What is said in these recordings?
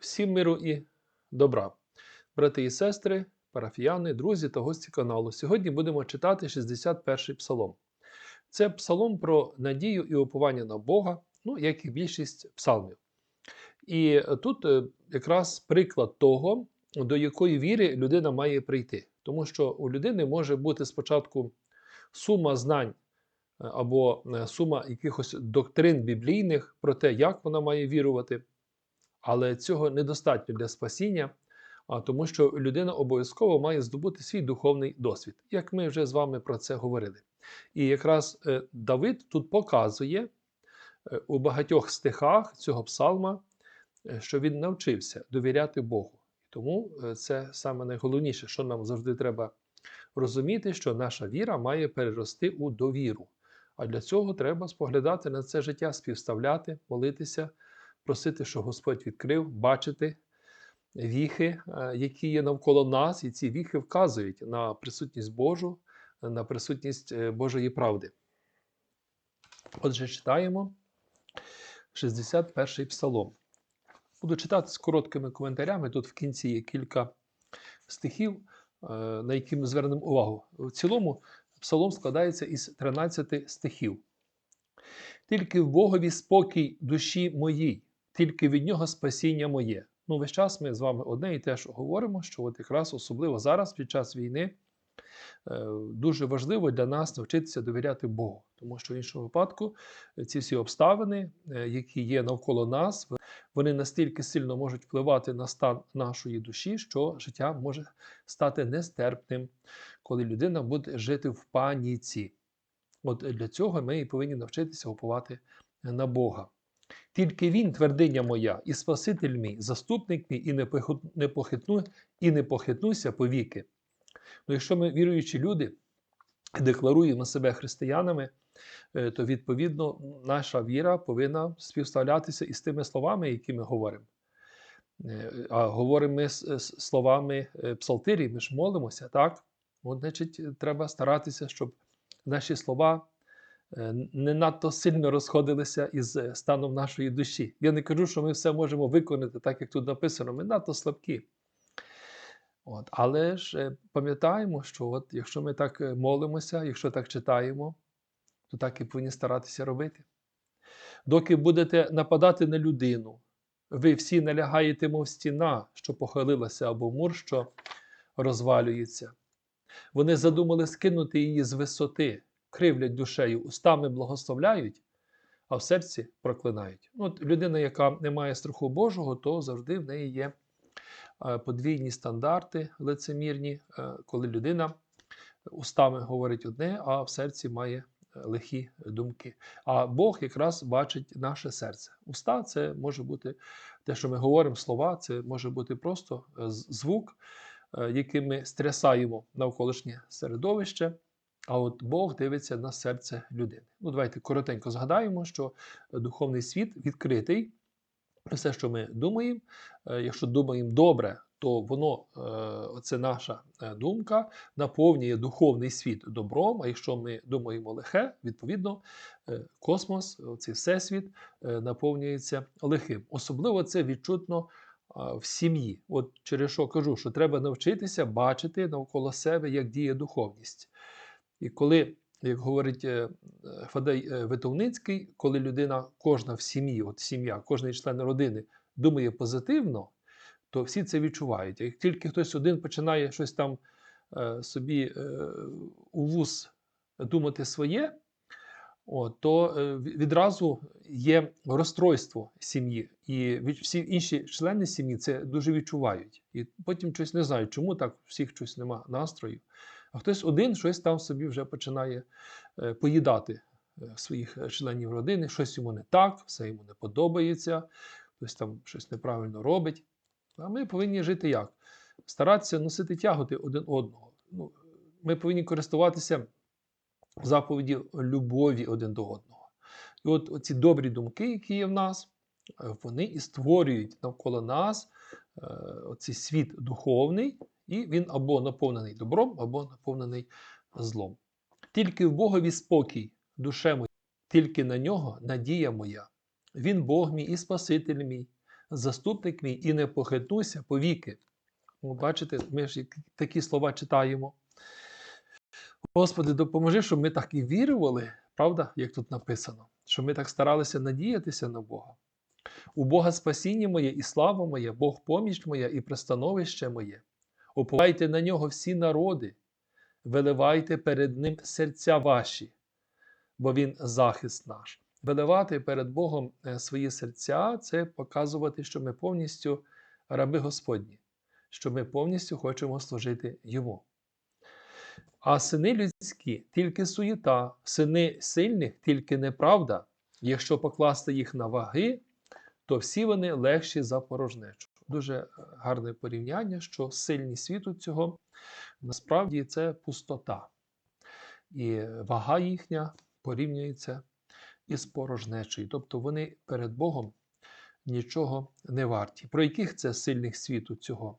Всім миру і добра. Брати і сестри, парафіяни, друзі та гості каналу. Сьогодні будемо читати 61-й псалом. Це псалом про надію і уповання на Бога, ну, як і більшість псалмів. І тут е, якраз приклад того, до якої віри людина має прийти. Тому що у людини може бути спочатку сума знань е, або е, сума якихось доктрин біблійних про те, як вона має вірувати. Але цього недостатньо для спасіння, тому що людина обов'язково має здобути свій духовний досвід, як ми вже з вами про це говорили. І якраз е, Давид тут показує е, у багатьох стихах цього псалма, е, що він навчився довіряти Богу. Тому це саме найголовніше, що нам завжди треба розуміти, що наша віра має перерости у довіру. А для цього треба споглядати на це життя, співставляти, молитися просити, щоб Господь відкрив, бачити віхи, е, які є навколо нас, і ці віхи вказують на присутність Божу, на присутність е, Божої правди. Отже, читаємо 61-й псалом. Буду читати з короткими коментарями. Тут в кінці є кілька стихів, е, на які ми звернемо увагу. В цілому псалом складається із 13 стихів. Тільки в Богові спокій душі моїй, тільки від нього спасіння моє. Ну, весь час ми з вами одне і те ж говоримо, що от якраз особливо зараз, під час війни, е, дуже важливо для нас навчитися довіряти Богу, тому що в іншому випадку ці всі обставини, е, які є навколо нас, вони настільки сильно можуть впливати на стан нашої душі, що життя може стати нестерпним, коли людина буде жити в паніці. От для цього ми і повинні навчитися уповати на Бога. Тільки Він, твердиня моя, і Спаситель мій, заступник мій, і не похитну, і не похитнуся повіки. Ну, якщо ми віруючі люди декларуємо себе християнами, е, то відповідно наша віра повинна співставлятися із тими словами, які ми говоримо. Е, А говоримо ми словами е, псалтирі, ми ж молимося, так? От, значить, треба старатися, щоб наші слова не надто сильно розходилися із е, станом нашої душі. Я не кажу, що ми все можемо виконати, так як тут написано, ми надто слабкі. От. Але ж е, пам'ятаємо, що от, якщо ми так е, молимося, якщо так читаємо, то так і повинні старатися робити. Доки будете нападати на людину, ви всі налягаєте, мов стіна, що похилилася, або мур, що розвалюється. Вони задумали скинути її з висоти, кривлять душею, устами благословляють, а в серці проклинають. Ну, От людина, яка не має страху Божого, то завжди в неї є е, подвійні стандарти лицемірні, е, коли людина устами говорить одне, а в серці має е, лихі думки. А Бог якраз бачить наше серце. Уста це може бути те, що ми говоримо, слова, це може бути просто звук, яким ми стрясаємо навколишнє середовище. А от Бог дивиться на серце людини. Ну, давайте коротенько згадаємо, що духовний світ відкритий. Все, що ми думаємо, е, якщо думаємо добре, то воно, е, це наша е, думка, наповнює духовний світ добром. А якщо ми думаємо лихе, відповідно, е, космос, цей всесвіт е, наповнюється лихим. Особливо це відчутно в сім'ї. От через що кажу, що треба навчитися бачити навколо себе, як діє духовність. І коли, як говорить е, Фадей е, Витовницький, коли людина, кожна в сім'ї, от сім'я, кожний член родини думає позитивно, то всі це відчувають. Як тільки хтось один починає щось там е, собі у вуз думати своє, то відразу є розстройство сім'ї. І всі інші члени сім'ї це дуже відчувають. І потім щось не знають, чому так всіх щось нема настрою. А хтось один щось там собі вже починає е, поїдати е, своїх е, членів родини, щось йому не так, все йому не подобається, хтось там щось неправильно робить. А ми повинні жити як? Старатися носити тяготи один одного. Ну, ми повинні користуватися заповіді любові один до одного. І от оці добрі думки, які є в нас, вони і створюють навколо нас оцей світ духовний, і він або наповнений добром, або наповнений злом. Тільки в Богові спокій, душе моя, тільки на нього надія моя. Він Бог мій і Спаситель мій, заступник мій, і не похитнуся повіки. Ну, бачите, ми ж такі слова читаємо. Господи, допоможи, щоб ми так і вірували, правда, як тут написано, щоб ми так старалися надіятися на Бога. У Бога спасіння моє і слава моя, Бог поміч моя і пристановище моє. Уповайте на нього всі народи, виливайте перед Ним серця ваші, бо Він захист наш. Виливати перед Богом е, свої серця це показувати, що ми повністю раби Господні, що ми повністю хочемо служити Йому. А сини людські тільки суєта, сини сильних тільки неправда. Якщо покласти їх на ваги, то всі вони легші за порожнечу. Дуже е, гарне порівняння, що сильні світу цього насправді це пустота. І вага їхня порівнюється із порожнечою. Тобто вони перед Богом нічого не варті. Про яких це сильних світу цього?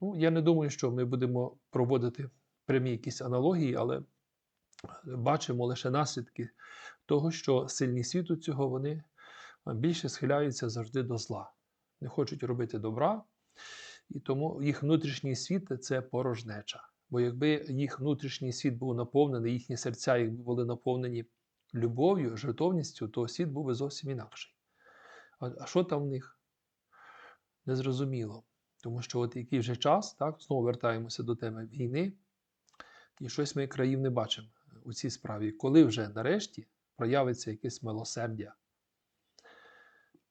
Ну, я не думаю, що ми будемо проводити прямі якісь аналогії, але бачимо лише наслідки того, що сильні світу цього вони більше схиляються завжди до зла, не хочуть робити добра, і тому їх внутрішній світ це порожнеча. Бо якби їх внутрішній світ був наповнений, їхні серця якби були наповнені любов'ю, жертовністю, то світ був би зовсім інакший. А, а що там в них? Незрозуміло. Тому що от який вже час, так, знову вертаємося до теми війни, і щось ми країв не бачимо у цій справі. Коли вже нарешті проявиться якесь милосердя.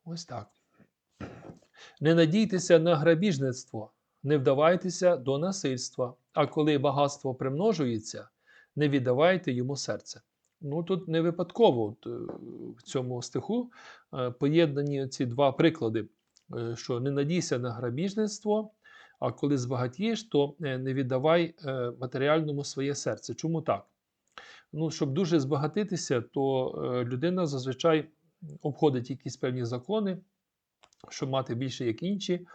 Ось так. Не надійтеся на грабіжництво, не вдавайтеся до насильства, а коли багатство примножується, не віддавайте йому серце. Ну тут не випадково е, в цьому стиху е, поєднані ці два приклади, е, що не надійся на грабіжництво, а коли збагатієш, то не віддавай матеріальному своє серце. Чому так? Ну, щоб дуже збагатитися, то людина зазвичай обходить якісь певні закони, щоб мати більше, як інші,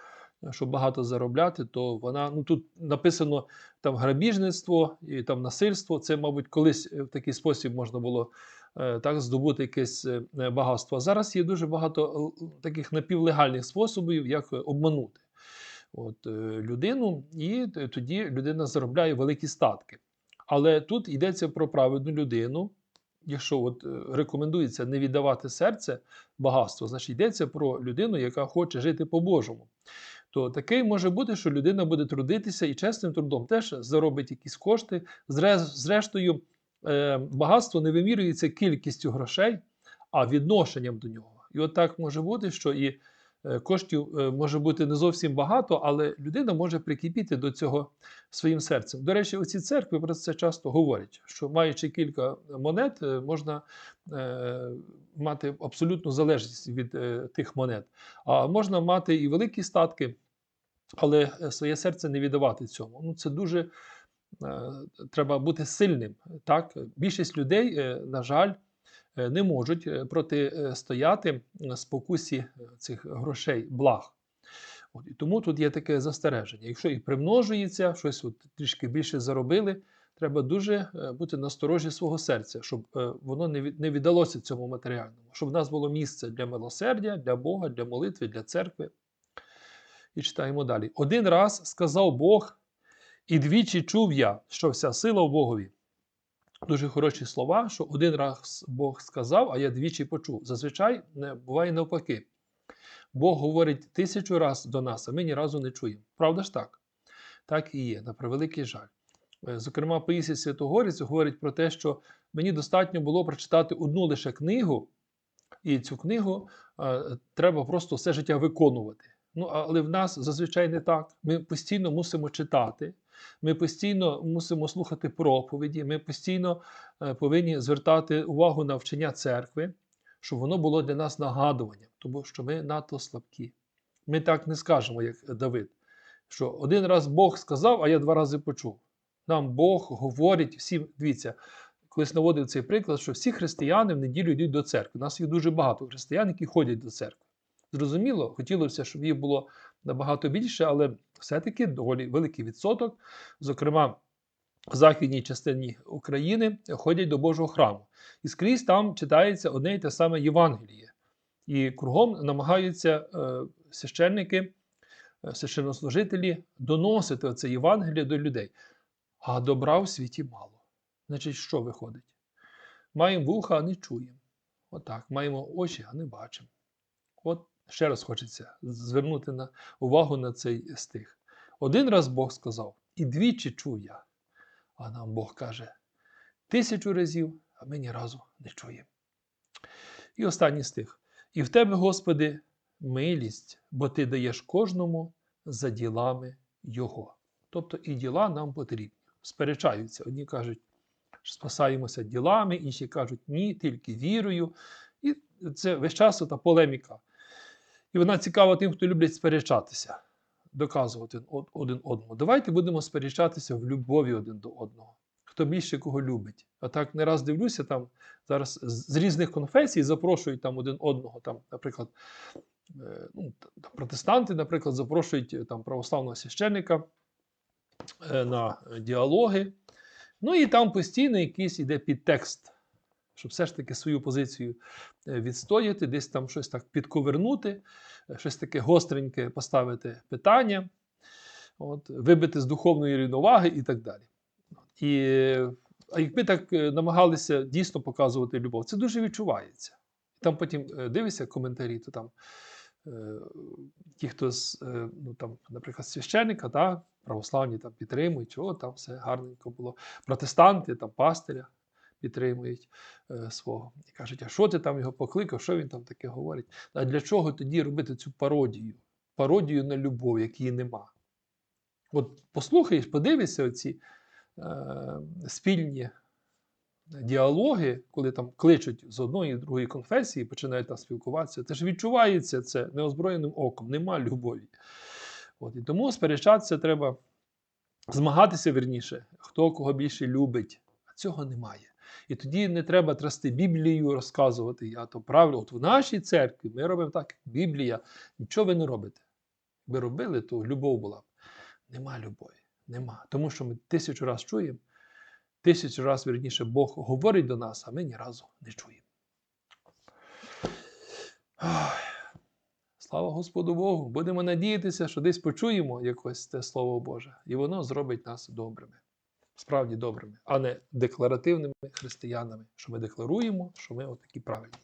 щоб багато заробляти, то вона ну тут написано там грабіжництво і там насильство. Це, мабуть, колись в такий спосіб можна було е, так здобути якесь е, багатство. Зараз є дуже багато е, таких напівлегальних способів, як обманути от, е, людину, і тоді людина заробляє великі статки. Але тут йдеться про праведну людину. Якщо от е, рекомендується не віддавати серце багатство, значить йдеться про людину, яка хоче жити по-божому. То таке може бути, що людина буде трудитися і чесним трудом теж заробить якісь кошти. Зрештою, е, багатство не вимірюється кількістю грошей, а відношенням до нього. І от так може бути, що і коштів е, може бути не зовсім багато, але людина може прикипіти до цього своїм серцем. До речі, оці церкви про це часто говорять, що маючи кілька монет, е, можна е, мати абсолютну залежність від е, тих монет. А можна мати і великі статки, але е, своє серце не віддавати цьому. Ну, це дуже е, треба бути сильним. Так? Більшість людей, е, на жаль, е, не можуть е, протистояти е, спокусі е, цих грошей, благ. От, і тому тут є таке застереження. Якщо і примножується, щось от трішки більше заробили, треба дуже е, бути насторожі свого серця, щоб е, воно не віддалося цьому матеріальному, щоб в нас було місце для милосердя, для Бога, для молитви, для церкви. І читаємо далі. Один раз сказав Бог, і двічі чув я, що вся сила в Богові. Дуже хороші слова, що один раз Бог сказав, а я двічі почув. Зазвичай не буває навпаки. Бог говорить тисячу раз до нас, а ми ні разу не чуємо. Правда ж так? Так і є, на превеликий жаль. Е, Зокрема, Паїсій Святогорець говорить про те, що мені достатньо було прочитати одну лише книгу, і цю книгу е, треба просто все життя виконувати. Ну, але в нас зазвичай не так. Ми постійно мусимо читати, ми постійно мусимо слухати проповіді, ми постійно е, повинні звертати увагу на вчення церкви, щоб воно було для нас нагадуванням, тому що ми надто слабкі. Ми так не скажемо, як Давид, що один раз Бог сказав, а я два рази почув. Нам Бог говорить всім, дивіться, колись наводив цей приклад, що всі християни в неділю йдуть до церкви. У нас їх дуже багато християн, які ходять до церкви. Зрозуміло, хотілося, щоб їх було набагато більше, але все-таки доволі великий відсоток. Зокрема, в західній частині України ходять до Божого храму. І скрізь там читається одне й те саме Євангеліє. І кругом намагаються е, священники, е, священнослужителі доносити оце Євангеліє до людей. А добра в світі мало. Значить, що виходить? Маємо вуха, а не чуємо. Отак. Маємо очі, а не бачимо. От ще раз хочеться звернути на увагу на цей стих. Один раз Бог сказав, і двічі чув я. А нам Бог каже тисячу разів, а ми ні разу не чуємо. І останній стих. І в тебе, Господи, милість, бо ти даєш кожному за ділами Його. Тобто і діла нам потрібні. Сперечаються. Одні кажуть, що спасаємося ділами, інші кажуть, ні, тільки вірою. І це весь час та полеміка. І вона цікава тим, хто люблять сперечатися, доказувати один одному. Давайте будемо сперечатися в любові один до одного. Хто більше кого любить. А так не раз дивлюся, там зараз з різних конфесій запрошують там один одного, там, наприклад, е, ну, протестанти, наприклад, запрошують е, там, православного священника е, на діалоги. Ну і там постійно якийсь іде підтекст, щоб все ж таки свою позицію е, відстояти, десь там щось так підковернути, е, щось таке гостреньке поставити питання, от, вибити з духовної рівноваги і так далі. І, а якби так е, намагалися дійсно показувати любов, це дуже відчувається. Там потім дивишся коментарі, то там ті, хто з, ну, там, наприклад, священника, та, православні там підтримують, чого там все гарненько було. Протестанти, там пастиря підтримують е, свого. І кажуть, а що ти там його покликав, що він там таке говорить? А для чого тоді робити цю пародію? Пародію на любов, якої нема. От послухаєш, подивишся оці е, спільні діалоги, коли там кличуть з одної і другої конфесії, починають там спілкуватися, це ж відчувається це неозброєним оком, нема любові. От, і тому сперечатися треба, змагатися верніше, хто кого більше любить, а цього немає. І тоді не треба трясти Біблію, розказувати, я то правильно. От в нашій церкві ми робимо так, Біблія, нічого ви не робите. Якби робили, то любов була б. Нема любові. Нема. Тому що ми тисячу раз чуємо, тисячу раз, вірніше, Бог говорить до нас, а ми ні разу не чуємо. Слава Господу Богу! Будемо надіятися, що десь почуємо якось це Слово Боже, і воно зробить нас добрими, справді добрими, а не декларативними християнами, що ми декларуємо, що ми отакі правильні.